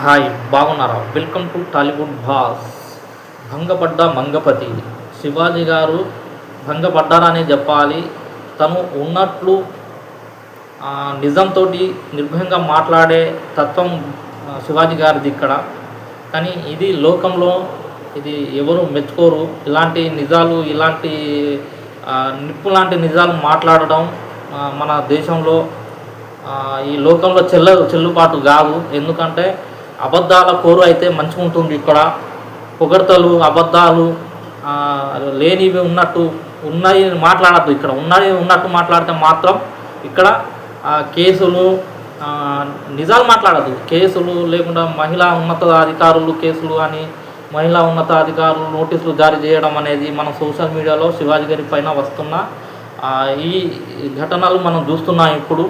Hi బాగున్నారా? Welcome to Tollywood boss భంగపడ్డ మంగపతి. శివాజీ గారు భంగపడ్డారనే చెప్పాలి. తను ఉన్నట్లు నిజంతో నిర్భయంగా మాట్లాడే తత్వం శివాజీ గారిది ఇక్కడ. కానీ ఇది లోకంలో ఇది ఎవరు మెచ్చుకోరు. ఇలాంటి నిజాలు ఇలాంటి నిప్పు లాంటి నిజాలు మాట్లాడడం మన దేశంలో ఈ లోకంలో చెల్ల చెల్లుబాటు కాదు. ఎందుకంటే అబద్ధాల కోరు అయితే మంచిగా ఉంటుంది ఇక్కడ. పొగడ్తలు అబద్ధాలు లేనివి ఉన్నట్టు ఉన్నాయి మాట్లాడద్దు. ఇక్కడ ఉన్నాయి ఉన్నట్టు మాట్లాడితే మాత్రం ఇక్కడ కేసులు నిజాలు మాట్లాడద్దు. కేసులు లేకుండా మహిళా ఉన్నతాధికారులు కేసులు అని మహిళా ఉన్నతాధికారులు నోటీసులు జారీ చేయడం అనేది మన సోషల్ మీడియాలో శివాజీ గారి పైన వస్తున్న ఈ ఘటనలు మనం చూస్తున్నాం ఇప్పుడు.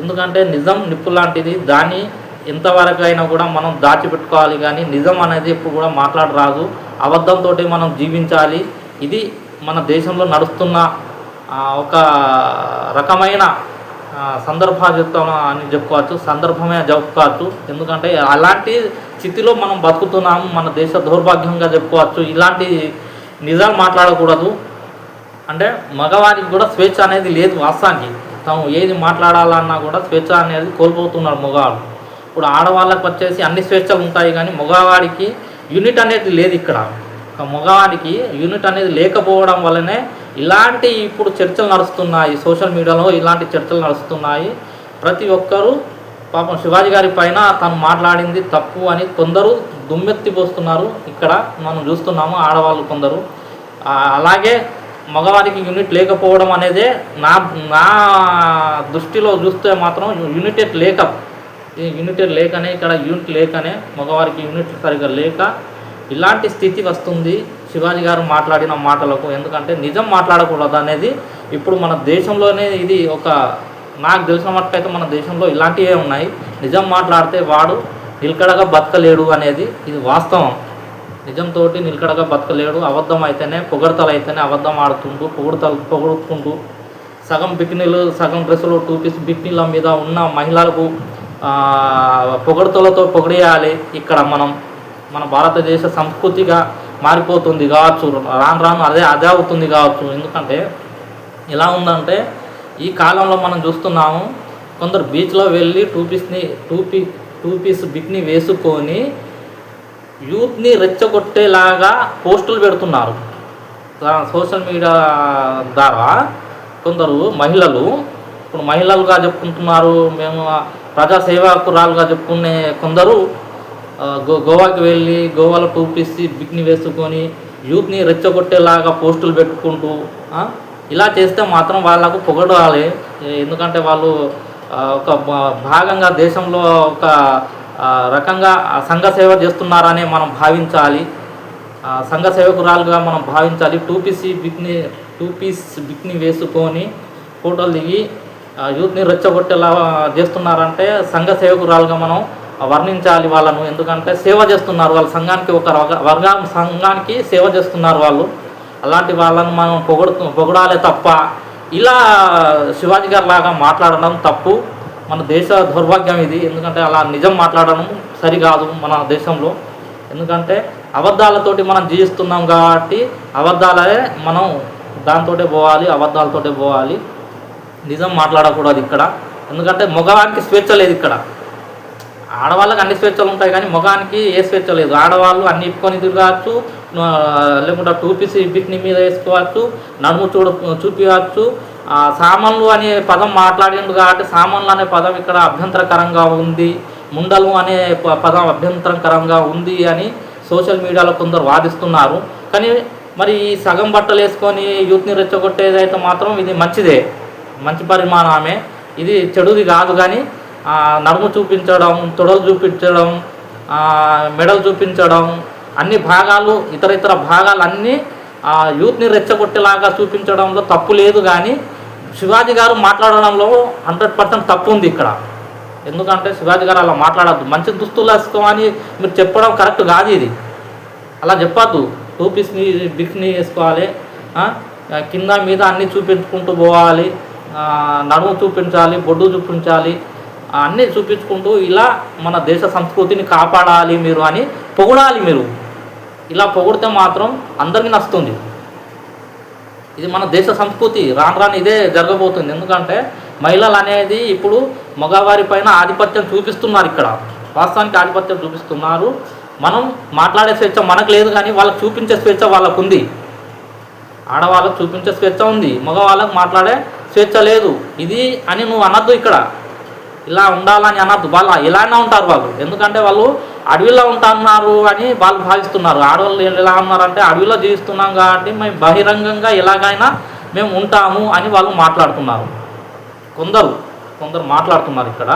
ఎందుకంటే నిజం నిప్పు లాంటిది. దాన్ని ఎంతవరకు అయినా కూడా మనం దాచిపెట్టుకోవాలి కానీ నిజం అనేది ఎప్పుడు కూడా మాట్లాడరాదు. అబద్ధంతో మనం జీవించాలి. ఇది మన దేశంలో నడుస్తున్న ఒక రకమైన ఆ, అని చెప్పుకోవచ్చు. సందర్భమే చెప్పుకోవచ్చు. ఎందుకంటే అలాంటి స్థితిలో మనం బతుకుతున్నాము. మన దేశ దౌర్భాగ్యంగా చెప్పుకోవచ్చు. ఇలాంటి నిజాలు మాట్లాడకూడదు. అంటే మగవారికి కూడా స్వేచ్ఛ అనేది లేదు వాస్తవానికి. తాము ఏది మాట్లాడాలన్నా కూడా స్వేచ్ఛ అనేది కోల్పోతున్నారు మగవాళ్ళు. ఇప్పుడు ఆడవాళ్ళకు వచ్చేసి అన్ని స్వేచ్ఛలు ఉంటాయి కానీ మగవాడికి యూనిట్ అనేది లేదు ఇక్కడ. మగవాడికి యూనిట్ అనేది లేకపోవడం వల్లనే ఇలాంటి ఇప్పుడు చర్చలు నడుస్తున్నాయి సోషల్ మీడియాలో ఇలాంటి చర్చలు నడుస్తున్నాయి. ప్రతి ఒక్కరూ పాపం శివాజీ గారి పైన తను మాట్లాడింది తప్పు అని కొందరు దుమ్మెత్తి పోస్తున్నారు. ఇక్కడ మనం చూస్తున్నాము ఆడవాళ్ళు కొందరు. అలాగే మగవారికి యూనిట్ లేకపోవడం అనేదే నా నా దృష్టిలో చూస్తే మాత్రం యూనిటెడ్ లేక యూనిట్ యూనిటెడ్ లేకనే ఇక్కడ యూనిట్ లేకనే మగవారికి యూనిట్ సరిగ్గా లేక ఇలాంటి స్థితి వస్తుంది. శివాజీ గారు మాట్లాడిన మాటలకు. ఎందుకంటే నిజం మాట్లాడకూడదు అనేది ఇప్పుడు మన దేశంలోనే ఇది ఒక నాకు తెలిసిన మట్టుకైతే మన దేశంలో ఇలాంటివే ఉన్నాయి. నిజం మాట్లాడితే వాడు నిలకడగా బతకలేడు అనేది ఇది వాస్తవం. నిజంతో నిలకడగా బతకలేడు. అబద్ధం అయితేనే పొగడతలు అయితేనే అబద్ధం ఆడుతుంటూ పొగడతలు పొగడుకుంటూ సగం బిక్నీలు సగం డ్రెస్సులు టూ పీస్ బిక్నీల మీద ఉన్న మహిళలకు పొగడతలతో పొగిడేయాలి. ఇక్కడ మనం మన భారతదేశ సంస్కృతిగా మారిపోతుంది కావచ్చు. రాను రాను అదే అదే అవుతుంది కావచ్చు. ఎందుకంటే ఎలా ఉందంటే ఈ కాలంలో మనం చూస్తున్నాము కొందరు బీచ్లో వెళ్ళి టూ పీస్ని టూ పీ టూ పీస్ బిక్ని వేసుకొని యూత్ని రెచ్చగొట్టేలాగా పోస్టులు పెడుతున్నారు. సోషల్ మీడియా ద్వారా కొందరు మహిళలు ఇప్పుడు మహిళలుగా చెప్పుకుంటున్నారు మేము ప్రజా సేవకురాలుగా చెప్పుకునే కొందరు గో గోవాకి వెళ్ళి గోవాలో టూ పీస్ బిక్ని వేసుకొని యూత్ని రెచ్చగొట్టేలాగా పోస్టులు పెట్టుకుంటూ ఇలా చేస్తే మాత్రం వాళ్ళకు పొగడాలి. ఎందుకంటే వాళ్ళు ఒక భా- భాగంగా దేశంలో ఒక రకంగా సంఘ సేవ చేస్తున్నారని మనం భావించాలి. సంఘ సేవకురాలుగా మనం భావించాలి. Two piece bikini two piece bikini వేసుకొని ఫోటోలు దిగి యూత్ని రెచ్చగొట్టేలా చేస్తున్నారంటే సంఘ సేవకురాలుగా మనం వర్ణించాలి వాళ్ళను. ఎందుకంటే సేవ చేస్తున్నారు వాళ్ళ. సంఘానికి ఒక వర్గ- సంఘానికి సేవ చేస్తున్నారు వాళ్ళు. అలాంటి వాళ్ళను మనం పొగడు పొగడాలే తప్ప ఇలా శివాజీ గారి లాగా మాట్లాడడం తప్పు. మన దేశ దౌర్భాగ్యం ఇది. ఎందుకంటే అలా నిజం మాట్లాడడం సరికాదు మన దేశంలో. ఎందుకంటే అబద్ధాలతోటి మనం జీవిస్తున్నాం కాబట్టి అబద్ధాలే మనం దాంతోటే పోవాలి అబద్ధాలతోటే పోవాలి. నిజం మాట్లాడకూడదు ఇక్కడ. ఎందుకంటే మగవానికి స్వేచ్ఛ లేదు ఇక్కడ. ఆడవాళ్ళకి అన్ని స్వేచ్ఛలు ఉంటాయి కానీ మగానికి ఏ స్వేచ్ఛ లేదు. ఆడవాళ్ళు అన్ని ఇప్పుకొని తిరగచ్చు లేకుండా టూ పీస్ బిక్ని మీద వేసుకోవచ్చు నడుము చూడ చూపించవచ్చు. సామాన్లు అనే పదం మాట్లాడిండు కాబట్టి సామాన్లు అనే పదం ఇక్కడ అభ్యంతరకరంగా ఉంది. ముండలు అనే ప- పదం అభ్యంతరకరంగా ఉంది అని సోషల్ మీడియాలో కొందరు వాదిస్తున్నారు. కానీ మరి ఈ సగం బట్టలు వేసుకొని యూత్ని రెచ్చగొట్టేది అయితే మాత్రం ఇది మంచిదే. మంచి పరిమాణమే ఇది చెడుది కాదు కానీ నడుము చూపించడం తొడలు చూపించడం మెడలు చూపించడం అన్ని భాగాలు ఇతర ఇతర భాగాలు అన్నీ యూత్ని రెచ్చగొట్టేలాగా చూపించడంలో తప్పు లేదు కానీ శివాజీ గారు మాట్లాడడంలో హండ్రెడ్ పర్సెంట్ తప్పు ఉంది ఇక్కడ. ఎందుకంటే శివాజీ గారు అలా మాట్లాడద్దు. మంచి దుస్తులు వేసుకోమని మీరు చెప్పడం కరెక్ట్ కాదు ఇది. అలా చెప్పద్దు. టూ పీస్ని బిక్ని వేసుకోవాలి. కింద మీద అన్నీ చూపించుకుంటూ పోవాలి. నడుము చూపించాలి బొడ్డు చూపించాలి అన్నీ చూపించుకుంటూ ఇలా మన దేశ సంస్కృతిని కాపాడాలి మీరు అని పొగడాలి మీరు. ఇలా పొగిడితే మాత్రం అందరికీ నచ్చుతుంది. ఇది మన దేశ సంస్కృతి. రాను రాను ఇదే జరగబోతుంది. ఎందుకంటే మహిళలు అనేది ఇప్పుడు మగవారి పైన ఆధిపత్యం చూపిస్తున్నారు ఇక్కడ. వాస్తవానికి ఆధిపత్యం చూపిస్తున్నారు. మనం మాట్లాడే స్వేచ్ఛ మనకు లేదు కానీ వాళ్ళకి చూపించే స్వేచ్ఛ వాళ్ళకు ఉంది. ఆడవాళ్ళకు చూపించే స్వేచ్ఛ ఉంది. మగవాళ్ళకు మాట్లాడే స్వేచ్ఛ లేదు. ఇది అని నువ్వు అనద్దు ఇక్కడ. ఇలా ఉండాలని అనద్దు. వాళ్ళు ఇలానే ఉంటారు వాళ్ళు. ఎందుకంటే వాళ్ళు అడవిలో ఉంటున్నారు అని వాళ్ళు భావిస్తున్నారు. ఆడవాళ్ళు ఎలా ఉన్నారంటే అడవిలో జీవిస్తున్నాం కాబట్టి మేము బహిరంగంగా ఎలాగైనా మేము ఉంటాము అని వాళ్ళు మాట్లాడుతున్నారు. కొందరు కొందరు మాట్లాడుతున్నారు ఇక్కడ.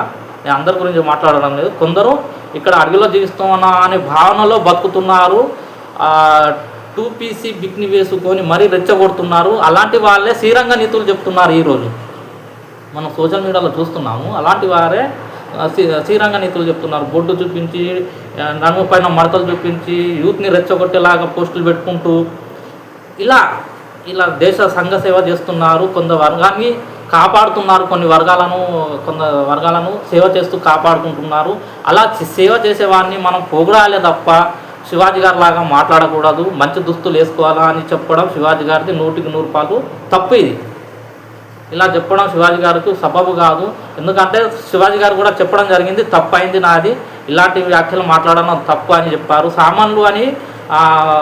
నేను అందరి గురించి మాట్లాడడం లేదు. కొందరు ఇక్కడ అడవిలో జీవిస్తున్నా అనే భావనలో బతుకుతున్నారు. టూ పీసీ బిక్ని వేసుకొని మరీ రెచ్చగొడుతున్నారు. అలాంటి వాళ్ళే శ్రీరంగ నీతులు చెప్తున్నారు ఈరోజు మనం సోషల్ మీడియాలో చూస్తున్నాము. అలాంటి వారే శ్రీరంగ నీతులు చెప్తున్నారు. బొడ్డు చూపించి నడుము పైన మడతలు చూపించి యూత్ని రెచ్చగొట్టేలాగా పోస్టులు పెట్టుకుంటూ ఇలా ఇలా దేశ సంఘ సేవ చేస్తున్నారు కొంత వర్గాన్ని కాపాడుతున్నారు. కొన్ని వర్గాలను కొంత వర్గాలను సేవ చేస్తూ కాపాడుకుంటున్నారు. అలా సేవ చేసేవాడిని మనం పొగడాలే తప్ప శివాజీ గారి లాగా మాట్లాడకూడదు మంచి దుస్తులు వేసుకోవాలా అని చెప్పడం శివాజీ గారిది నూటికి నూరు పాలు తప్పు ఇది. ఇలా చెప్పడం శివాజీ గారికి సబబు కాదు. ఎందుకంటే శివాజీ గారు కూడా చెప్పడం జరిగింది తప్పు అయింది నాది. ఇలాంటి వ్యాఖ్యలు మాట్లాడడం తప్పు అని చెప్పారు. సామాన్లు అని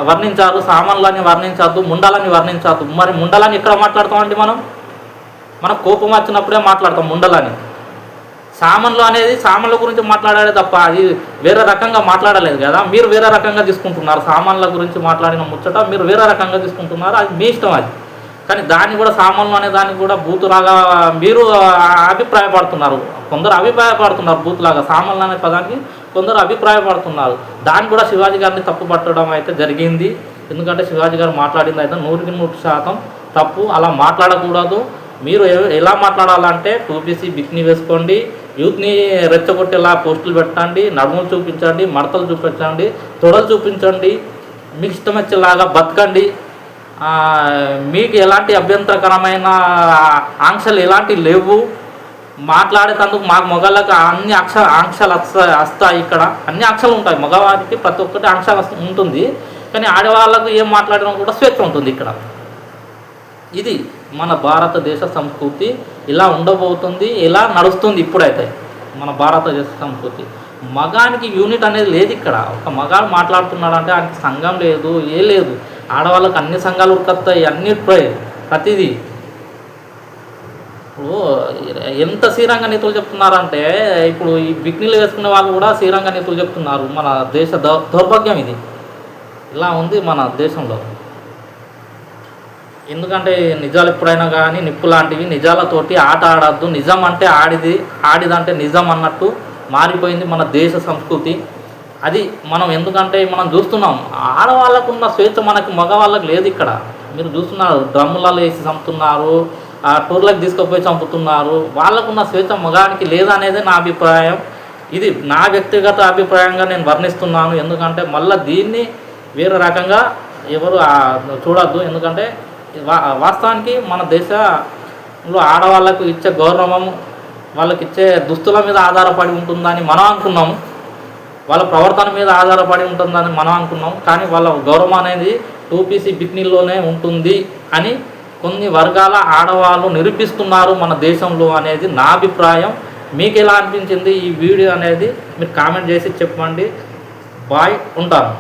వర్ణించారు. సామాన్లు అని వర్ణించద్దు ముండలని వర్ణించద్దు. మరి ముండలని ఎక్కడ మాట్లాడతామండి మనం? మనం కోపం వచ్చినప్పుడే మాట్లాడతాం ముండలని. సామాన్లు అనేది సామాన్ల గురించి మాట్లాడాలి తప్ప అది వేరే రకంగా మాట్లాడలేదు కదా. మీరు వేరే రకంగా తీసుకుంటున్నారు. సామాన్ల గురించి మాట్లాడిన ముచ్చట మీరు వేరే రకంగా తీసుకుంటున్నారు. అది మీ ఇష్టం అది. కానీ దాన్ని కూడా సామాన్లు అనే దాన్ని కూడా బూతులాగా మీరు అభిప్రాయపడుతున్నారు. కొందరు అభిప్రాయపడుతున్నారు బూతులాగా సామాన్లు అనే పదానికి కొందరు అభిప్రాయపడుతున్నారు. దాన్ని కూడా శివాజీ గారిని తప్పు పట్టడం అయితే జరిగింది. ఎందుకంటే శివాజీ గారు మాట్లాడింది అయితే నూరుకి నూరు శాతం తప్పు. అలా మాట్లాడకూడదు. మీరు ఎలా మాట్లాడాలంటే టూపీసీ బిక్ని వేసుకోండి. యూత్ని రెచ్చగొట్టేలా పోస్టులు పెట్టండి నడుములు చూపించండి మడతలు చూపించండి తొడలు చూపించండి మీకు ఇష్టం వచ్చేలాగా బతకండి మీకు ఎలాంటి అభ్యంతరకరమైన ఆంక్షలు ఎలాంటి లేవు. మాట్లాడేటందుకు మాకు మగళ్ళకి అన్ని అక్ష ఆంక్షలు వస్తాయి వస్తాయి ఇక్కడ. అన్ని ఆంక్షలు ఉంటాయి. మగవారికి ప్రతి ఒక్కటి ఆంక్షలు ఉంటుంది. కానీ ఆడవాళ్ళకు ఏం మాట్లాడడం కూడా స్వేచ్ఛ ఉంటుంది ఇక్కడ. ఇది మన భారతదేశ సంస్కృతి ఇలా ఉండబోతుంది ఇలా నడుస్తుంది ఇప్పుడైతే మన భారతదేశ సంస్కృతి. మగానికి యూనిట్ అనేది లేదు ఇక్కడ. ఒక మగాడు మాట్లాడుతున్నాడంటే ఆయనకి సంఘం లేదు ఏ లేదు. ఆడవాళ్ళకి అన్ని సంఘాలు ఉరకత్తాయి అన్ని ప్రతిదీ. ఇప్పుడు ఎంత శ్రీరంగ నీతులు చెప్తున్నారంటే ఇప్పుడు ఈ బిక్నీలు వేసుకునే వాళ్ళు కూడా శ్రీరంగ నీతులు చెప్తున్నారు. మన దేశ దౌ- దౌర్భాగ్యం ఇది. ఇలా ఉంది మన దేశంలో. ఎందుకంటే నిజాలు ఎప్పుడైనా కానీ నిప్పు లాంటివి నిజాలతోటి ఆట ఆడద్దు. నిజం అంటే ఆడిది ఆడిదంటే నిజం అన్నట్టు మారిపోయింది మన దేశ సంస్కృతి. అది మనం ఎందుకంటే మనం చూస్తున్నాం ఆడవాళ్ళకు ఉన్న స్వేచ్ఛ మనకి మగవాళ్ళకి లేదు ఇక్కడ. మీరు చూస్తున్నారు డ్రమ్ములలో వేసి చంపుతున్నారు ఆ టూర్లకు తీసుకుపోయి చంపుతున్నారు. వాళ్ళకున్న స్వేచ్ఛ మగానికి లేదనేది నా అభిప్రాయం. ఇది నా వ్యక్తిగత అభిప్రాయంగా నేను వర్ణిస్తున్నాను. ఎందుకంటే మళ్ళీ దీన్ని వేరే రకంగా ఎవరు చూడద్దు. ఎందుకంటే వాస్తవానికి మన దేశంలో ఆడవాళ్ళకు ఇచ్చే గౌరవం వాళ్ళకి ఇచ్చే దుస్తుల మీద ఆధారపడి ఉంటుందని మనం అనుకున్నాము. వాళ్ళ ప్రవర్తన మీద ఆధారపడి ఉంటుందని మనం అనుకున్నాం కానీ వాళ్ళ గౌరవం అనేది టూపీసీ బిక్నీల్లోనే ఉంటుంది అని కొన్ని వర్గాల ఆడవాళ్ళు నిరూపిస్తున్నారు మన దేశంలో అనేది నా అభిప్రాయం. మీకు ఎలా అనిపించింది ఈ వీడియో అనేది మీరు కామెంట్ చేసి చెప్పండి. బాయ్ ఉంటాను.